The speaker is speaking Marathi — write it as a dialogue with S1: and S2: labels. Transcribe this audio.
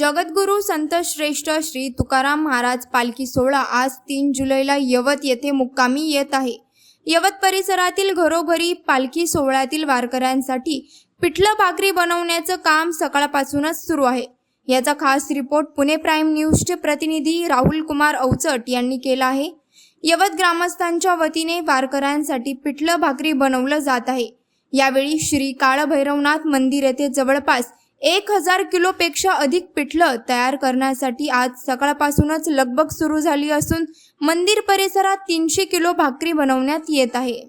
S1: जगद्गुरू संत श्रेष्ठ श्री तुकाराम महाराज पालखी सोहळा आज तीन जुलैला यवत येथे मुक्कामी येत आहे. यवत परिसरातील घरोघरी पालखी सोहळ्यातील वारकऱ्यांसाठी पिठलं भाकरी बनवण्याचं काम सकाळपासूनच सुरू आहे. याचा खास रिपोर्ट पुणे प्राईम न्यूजचे प्रतिनिधी राहुल कुमार अवचट यांनी केला आहे. यवत ग्रामस्थांच्या वतीने वारकऱ्यांसाठी पिठलं भाकरी बनवलं जात आहे. यावेळी श्री काळभैरवनाथ मंदिर येथे जवळपास एक हजार किलोपेक्षा अधिक पिठलं तयार करण्यासाठी आज सकाळपासूनच लगबग सुरू झाली असून मंदिर परिसरात तीनशे किलो भाकरी बनवण्यात येत आहे.